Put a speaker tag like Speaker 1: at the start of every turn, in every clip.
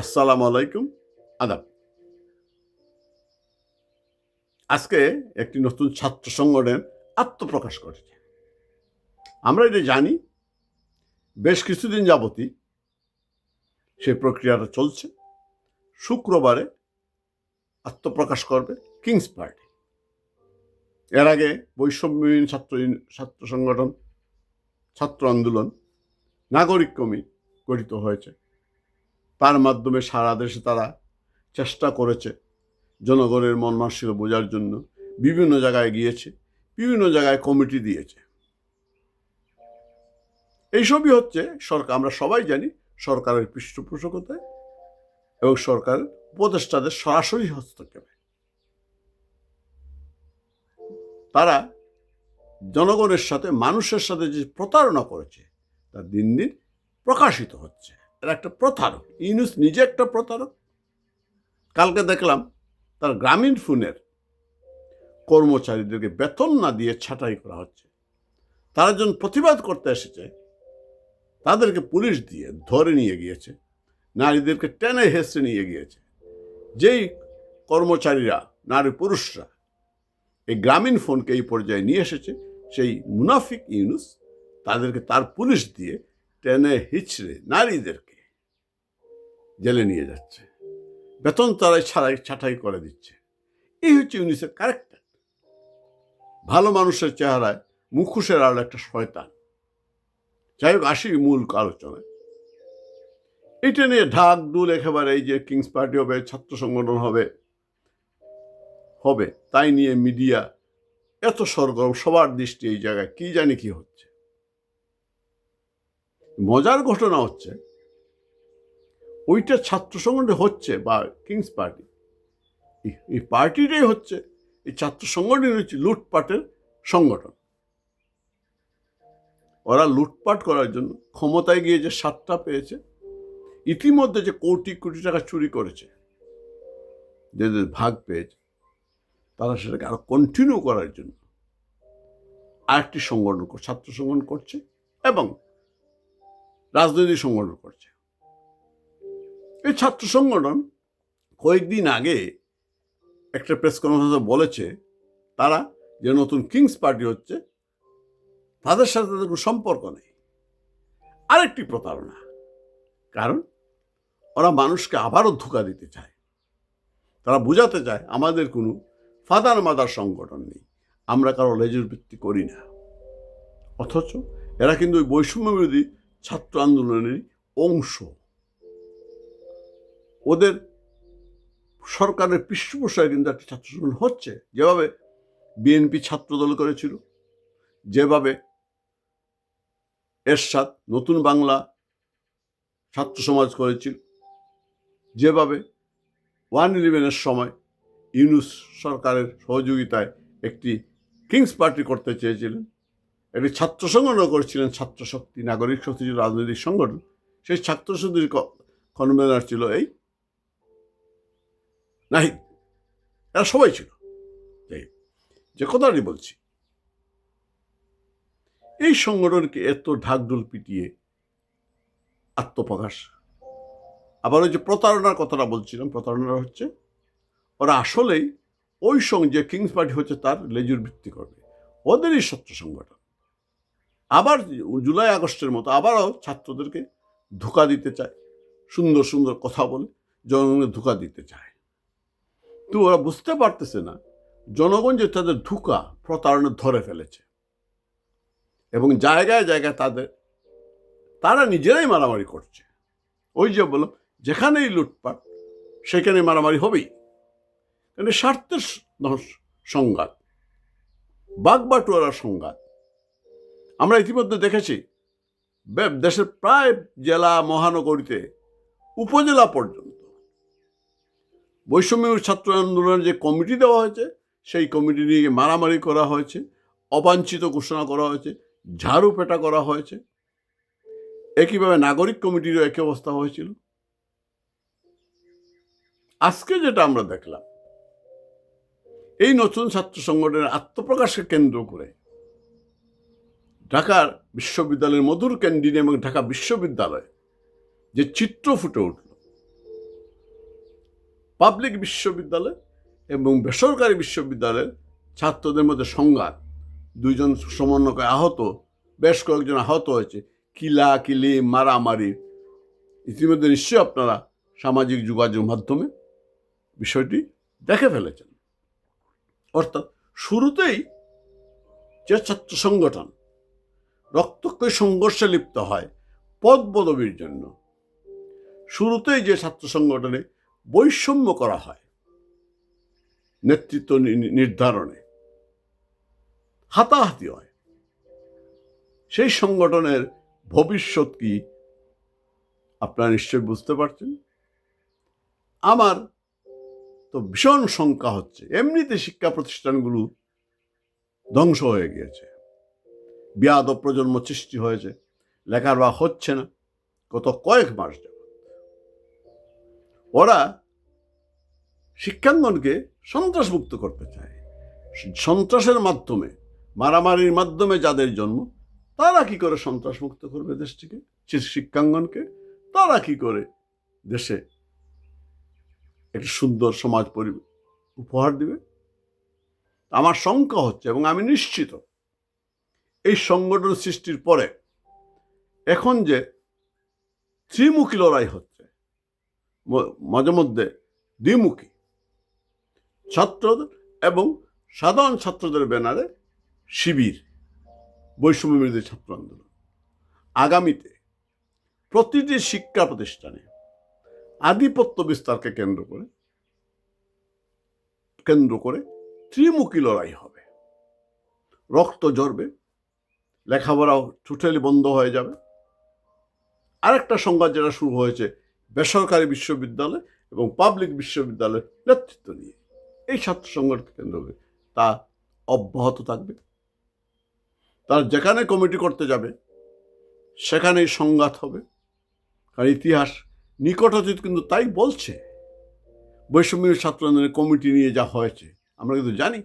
Speaker 1: আসসালামু আলাইকুম। আদাব। আজকে একটি নতুন ছাত্র সংগঠনের আত্মপ্রকাশ করেছে। আমরা এটা জানি, বেশ কিছুদিন যাবতই সেই প্রক্রিয়াটা চলছে। শুক্রবারে আত্মপ্রকাশ করবে কিংস পার্টি এর আগে বৈষম্যহীন ছাত্র ছাত্র সংগঠন, ছাত্র আন্দোলন, নাগরিক কমি গঠিত হয়েছে। তার মাধ্যমে সারা দেশে তারা চেষ্টা করেছে জনগণের মন মানসিক বোঝার জন্য। বিভিন্ন জায়গায় গিয়েছে, বিভিন্ন জায়গায় কমিটি দিয়েছে। এইসবই হচ্ছে সরকার, আমরা সবাই জানি সরকারের পৃষ্ঠপোষকতায় এবং সরকারের উপদেষ্টাদের সরাসরি হস্তক্ষেপে। তারা জনগণের সাথে, মানুষের সাথে যে প্রতারণা করেছে, তা দিন দিন প্রকাশিত হচ্ছে। এরা একটা প্রতারক, ইউনুস নিজে একটা প্রতারক। কালকে দেখলাম তার গ্রামীণ ফোনের কর্মচারীদেরকে বেতন না দিয়ে ছাঁটাই করা হচ্ছে। তারা যখন প্রতিবাদ করতে এসেছে, তাদেরকে পুলিশ দিয়ে ধরে নিয়ে গিয়েছে, নারীদেরকে টেনে হেসে নিয়ে গিয়েছে। যেই কর্মচারীরা, নারী পুরুষরা এই গ্রামীণ ফোনকে এই পর্যায়ে নিয়ে এসেছে, সেই মুনাফিক ইউনুস তাদেরকে তার পুলিশ দিয়ে টেনে হিচড়ে নারীদেরকে জেলে নিয়ে যাচ্ছে। বেতন তারাই ছাড়াই, ছাঁটাই করে দিচ্ছে। এই হচ্ছে ইউনিসের ক্যারেক্টার ভালো মানুষের চেহারায় মুখোশের আলো একটা শয়তান। যাই হোক, আসি মূল আলোচনায়। এটা নিয়ে ঢাক ডুল একেবারে এই যে কিংস পার্টি হবে, ছাত্র সংগঠন হবে হবে, তাই নিয়ে মিডিয়া এত সরগরম, সবার দৃষ্টি এই জায়গায়, কি জানি কি হচ্ছে। মজার ঘটনা হচ্ছে ওইটা ছাত্র সংগঠন হচ্ছে বা কিংস পার্টি। এই- পার্টিটাই হচ্ছে, এই ছাত্র সংগঠন হচ্ছে লুটপাটের সংগঠন। ওরা লুটপাট করার জন্য ক্ষমতায় গিয়ে যে সাতটা পেয়েছে, ইতিমধ্যে যে কোটি কোটি টাকা চুরি করেছে, যে ভাগ পেয়েছে, তারা সেটাকে আরও কন্টিনিউ করার জন্য আরেকটি সংগঠন, ছাত্র সংগঠন করছে এবং রাজনৈতিক সংগঠন করছে। এই ছাত্র সংগঠন কয়েকদিন আগে একটা প্রেস কনফারেন্সে বলেছে তারা যে নতুন কিংস পার্টি হচ্ছে, তাদের সাথে তাদের কোনো সম্পর্ক নেই। আরেকটি প্রতারণা, কারণ ওরা মানুষকে আবারও ধোকা দিতে চায়। তারা বোঝাতে চায়, আমাদের কোনো ফাদার মাদার সংগঠন নেই, আমরা কারও লেজুর ভিত্তি করি না। অথচ এরা কিন্তু ওই বৈষম্য বিরোধী ছাত্র আন্দোলনেরই অংশ। ওদের সরকারের পৃষ্ঠপোষায় কিন্তু একটা ছাত্র সংগঠন হচ্ছে। যেভাবে বিএনপি ছাত্রদল করেছিল, যেভাবে এরশাদ নতুন বাংলা ছাত্র সমাজ করেছিল, যেভাবে ওয়ান ইলেভেনের সময় ইউনুস সরকারের সহযোগিতায় একটি কিংস পার্টি করতে চেয়েছিলেন, একটি ছাত্র সংগঠন করেছিলেন ছাত্র শক্তি নাগরিক শক্তি রাজনৈতিক সংগঠন, সেই ছাত্র শক্তির কনভেনার ছিল এই নাহিদ। এরা সবাই ছিল। যে কথাটি বলছি, এই সংগঠনকে এত ঢাকঢোল পিটিয়ে আত্মপ্রকাশ। আবার ওই যে প্রতারণার কথাটা বলছিলাম প্রতারণা হচ্ছে, ওরা আসলেই ওই সঙ্গে যে কিংস পার্টি হচ্ছে তার লেজুর ভিত্তি করবে। ওদেরই ছাত্র সংগঠন। আবার জুলাই আগস্টের মতো আবারও ছাত্রদেরকে ধোকা দিতে চায়, সুন্দর সুন্দর কথা বলে, জনগণকে ধোকা দিতে চায়। তো ওরা বুঝতে পারতেছে না, জনগণ যে তাদের ধোকা প্রতারণা ধরে ফেলেছে। এবং জায়গায় জায়গায় তাদের, তারা নিজেরাই মারামারি করছে। ওই যে বলো যেখানেই লুটপাট সেখানে মারামারি হবেই। কারণ স্বার্থের সংঘাত বাগবাটুয়ারার সংঘাত। আমরা ইতিমধ্যে দেখেছি দেশের প্রায় জেলা মহানগরীতে, উপজেলা পর্যন্ত বৈষম্য ছাত্র আন্দোলনের যে কমিটি দেওয়া হয়েছে, সেই কমিটি নিয়ে মারামারি করা হয়েছে, অবাঞ্ছিত ঘোষণা করা হয়েছে, ঝাড়ু পেটা করা হয়েছে। একইভাবে নাগরিক কমিটিরও একই অবস্থা হয়েছিল। আজকে যেটা আমরা দেখলাম, এই নতুন ছাত্র সংগঠনের আত্মপ্রকাশকে কেন্দ্র করে ঢাকার বিশ্ববিদ্যালয়ের মধুর ক্যান্টিন এবং ঢাকা বিশ্ববিদ্যালয় যে চিত্র ফুটে উঠল পাবলিক বিশ্ববিদ্যালয় এবং বেসরকারি বিশ্ববিদ্যালয়ের ছাত্রদের মধ্যে সংঘাত। দুইজন সমন্বয়কে আহত, বেশ কয়েকজন আহত হয়েছে। কিলা, কিলি, মারামারি। ইতিমধ্যে নিশ্চয়ই আপনারা সামাজিক যোগাযোগ মাধ্যমে বিষয়টি দেখে ফেলেছেন। অর্থাৎ শুরুতেই যে ছাত্র সংগঠন রক্তক্ষয়ী সংঘর্ষে লিপ্ত হয় পদ পদবীর জন্য, শুরুতেই যে ছাত্র সংগঠনে বৈষম্য করা হয় নেতৃত্ব নির্ধারণে। হাতাহাতি হয়। সেই সংগঠনের ভবিষ্যৎ কি, আপনারা নিশ্চয়ই বুঝতে পারছেন। আমার তো ভীষণ শঙ্কা হচ্ছে, এমনিতে শিক্ষা প্রতিষ্ঠানগুলো ধ্বংস হয়ে গিয়েছে। বিয়াদ প্রজন্ম সৃষ্টি হয়েছে, লেখার বা হচ্ছে না। গত কয়েক মাস যাবত ওরা শিক্ষাঙ্গনকে সন্ত্রাসমুক্ত করতে চায়। সন্ত্রাসের মাধ্যমে, মারামারির মাধ্যমে যাদের জন্ম, তারা কি করে সন্ত্রাসমুক্ত করবে দেশটিকে? শিক্ষাঙ্গনকে? তারা কি করে দেশে একটি সুন্দর সমাজ পরি উপহার দিবে? আমার শঙ্কা হচ্ছে এবং আমি নিশ্চিত এই সংগঠন সৃষ্টির পরে এখন যে ত্রিমুখী লড়াই হচ্ছে মাঝে মধ্যে দ্বিমুখী। ছাত্রদের এবং সাধারণ ছাত্রদের ব্যানারে শিবির, বৈষম্য বিরোধী ছাত্র আন্দোলন। আগামীতে প্রতিটি শিক্ষা প্রতিষ্ঠানে আধিপত্য বিস্তারকে কেন্দ্র করে কেন্দ্র করে ত্রিমুখী লড়াই হবে। রক্ত ঝরবে, লেখাপড়াও টোটালি বন্ধ হয়ে যাবে। আরেকটা সংঘাত যেটা শুরু হয়েছে বেসরকারি বিশ্ববিদ্যালয় এবং পাবলিক বিশ্ববিদ্যালয়ের নেতৃত্ব নিয়ে। এই ছাত্র সংগঠনকে কেন্দ্র তা অব্যাহত থাকবে। তার যেখানে কমিটি করতে যাবে, সেখানেই সংঘাত হবে। কারণ ইতিহাস নিকট অতীত কিন্তু তাই বলছে, বৈষম্য ছাত্র আন্দোলনের কমিটি নিয়ে যা হয়েছে, আমরা কিন্তু জানি।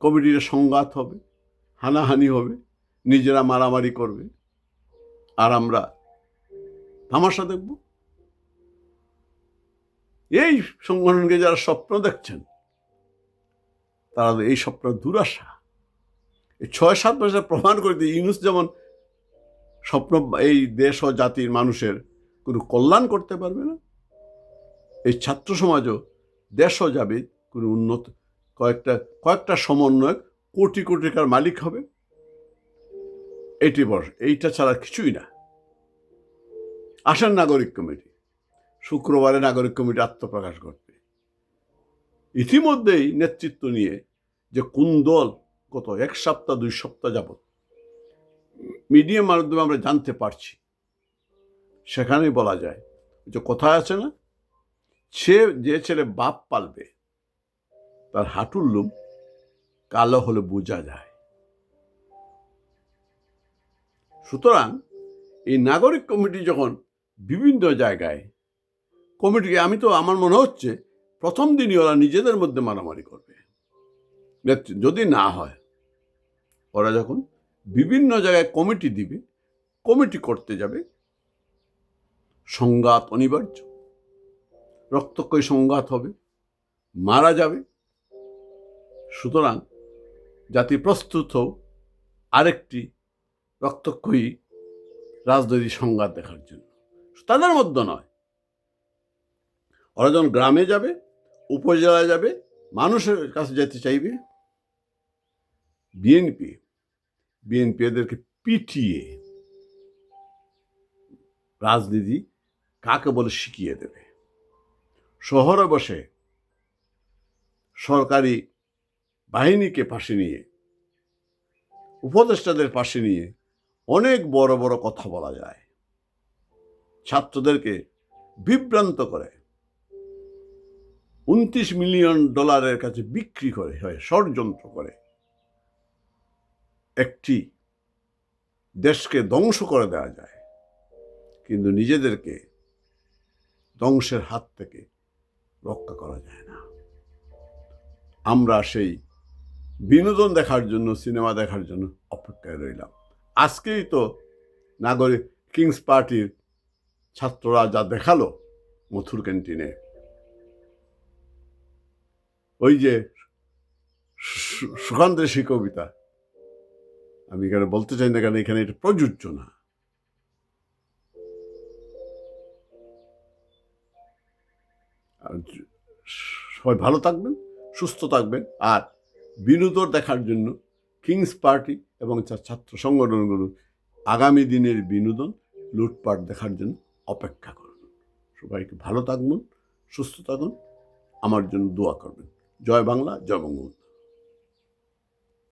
Speaker 1: কমিটির সংঘাত হবে, হানাহানি হবে, নিজেরা মারামারি করবে। আর আমরা তামাশা দেখব। এই সংগঠনকে যারা স্বপ্ন দেখছেন, তারা এই স্বপ্ন দুরাশা। এই ছয় সাত বছর প্রমাণ করে দিয়ে ইউনুস যেমন স্বপ্ন, এই দেশ ও জাতির মানুষের কোনো কল্যাণ করতে পারবে না, এই ছাত্র সমাজও দেশও যাবে কোনো উন্নত, কয়েকটা কয়েকটা সমন্বয়ক কোটি কোটি টাকার মালিক হবে। এটি বর্ষ এইটা ছাড়া কিছুই না। আসেন নাগরিক কমিটি। শুক্রবারে নাগরিক কমিটি আত্মপ্রকাশ করবে। ইতিমধ্যেই নেতৃত্ব নিয়ে যে কোন দল গত এক সপ্তাহ, দুই সপ্তাহ যাবত মিডিয়ার মাধ্যমে আমরা জানতে পারছি, সেখানেই বলা যায় যে কথায় আছে না? সে যে ছেলে বাপ পালবে, তার হাঁটুর লোম কালো হলে বোঝা যায়। সুতরাং এই নাগরিক কমিটি যখন বিভিন্ন জায়গায় কমিটিকে আমি তো, আমার মনে হচ্ছে প্রথম দিনই ওরা নিজেদের মধ্যে মারামারি করবে। যদি না হয়, ওরা যখন বিভিন্ন জায়গায় কমিটি দিবে, কমিটি করতে যাবে, সংঘাত অনিবার্য। রক্তক্ষয়ী সংঘাত হবে, মারা যাবে। সুতরাং জাতি প্রস্তুত হোক, আরেকটি রক্তক্ষয়ী রাজনৈতিক সংঘাত দেখার জন্য। তাদের মধ্যে নয়। ওরা যখন গ্রামে যাবে, উপজেলায় যাবে, মানুষের কাছে যেতে চাইবে বিএনপি বিএনপি এদেরকে পিটিয়ে রাজনীতি কাকে বলে শিখিয়ে দেবে। শহরে বসে সরকারি বাহিনীকে পাশে নিয়ে, উপদেষ্টাদের পাশে নিয়ে অনেক বড় বড় কথা বলা যায়। ছাত্রদেরকে বিভ্রান্ত করে। উনত্রিশ মিলিয়ন ডলারের কাছে বিক্রি করে, হয় ষড়যন্ত্র করে। একটি দেশকে ধ্বংস করে দেওয়া যায়, কিন্তু নিজেদেরকে ধ্বংসের হাত থেকে রক্ষা করা যায় না। আমরা সেই বিনোদন দেখার জন্য, সিনেমা দেখার জন্য অপেক্ষায় রইলাম। আজকেই তো নাগরিক, কিংস পার্টির ছাত্ররা যা দেখাল মথুর ক্যান্টিনে। ওই যে সুকান্তের সেই কবিতা। আমি এখানে বলতে চাই না কেন, এখানে এটা প্রযোজ্য না। সবাই ভালো থাকবেন, সুস্থ থাকবেন। আর বিনোদন দেখার জন্য কিংস পার্টি এবং ছাত্র সংগঠনগুলো আগামী দিনের বিনোদন, লুটপাট দেখার জন্য অপেক্ষা করুন। সবাইকে ভালো থাকবেন সুস্থ থাকুন, আমার জন্য দোয়া করবেন। জয় বাংলা, জয় বঙ্গবন্ধু।